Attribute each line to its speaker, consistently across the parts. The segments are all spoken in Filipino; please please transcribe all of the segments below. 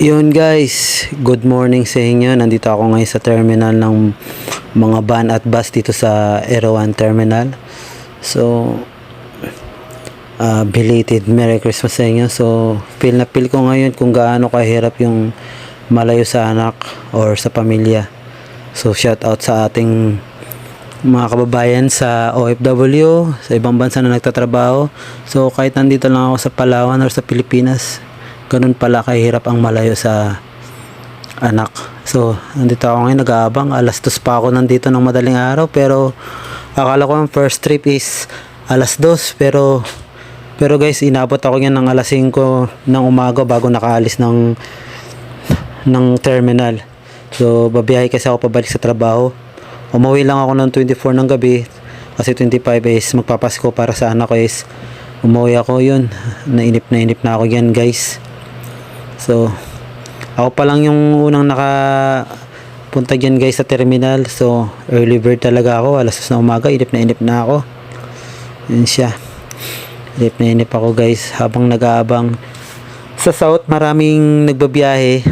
Speaker 1: Yun guys, good morning sa inyo. Nandito ako ngayon sa terminal ng mga van at bus dito sa Erawan Terminal. So, ah, belated Merry Christmas sa inyo. So, feel na feel ko ngayon kung gaano kahirap yung malayo sa anak or sa pamilya. So, shout out sa ating mga kababayan sa OFW, sa ibang bansa na nagtatrabaho. So, kahit nandito lang ako sa Palawan or sa Pilipinas, ganun pala kahirap ang malayo sa anak. So, nandito ako ngayon nag-aabang. Alas dos pa ako nandito ng madaling araw. Pero, akala ko ang first trip is alas dos. Pero, pero guys, inabot ako yan ng alas 5 ng umaga bago nakaalis ng ng terminal. So, babiyahe kasi ako pabalik sa trabaho. Umuwi lang ako ng 24 ng gabi kasi 25 is magpapasko para sa anak ko is umuwi ako yun. Nainip na inip na ako yan guys. So, ako pa lang yung unang naka punta dyan guys sa terminal. So, early bird talaga ako. Alas 2 na umaga, inip na inip na ako. Yun siya. Inip na inip ako guys habang nag-aabang. Sa south, maraming nagbabiyahe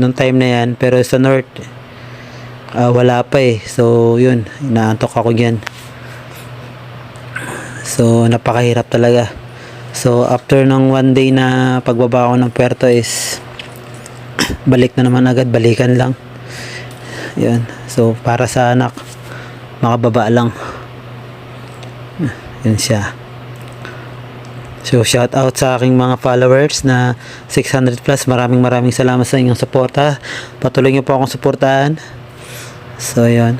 Speaker 1: nung time na yan. Pero sa north, ah, wala pa eh. So, yun. Inaantok ako dyan. So, napakahirap talaga. So, after ng one day na pagbaba ko ng puerto is balik na naman agad, balikan lang. Yan. So, para sa anak, makababa lang. Yan siya. So, shout out sa aking mga followers na 600 plus. Maraming maraming salamat sa inyong suporta. Patuloy niyo po akong suportahan. So, yan.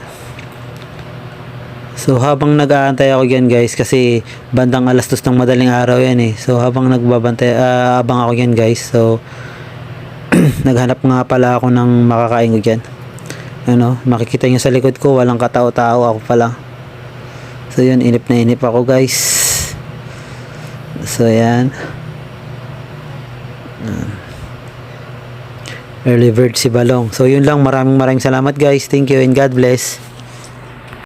Speaker 1: So habang nag-aantay ako yan guys kasi bandang alas dos ng madaling araw yan eh. So habang nagbabantay ah, abang ako yan guys. So naghanap nga pala ako ng makakain ko dyan. Ano, makikita nyo sa likod ko walang katao-tao ako pala. So yun, inip na inip ako guys. So yan. Early bird si Balong. So yun lang, maraming maraming salamat guys. Thank you and God bless.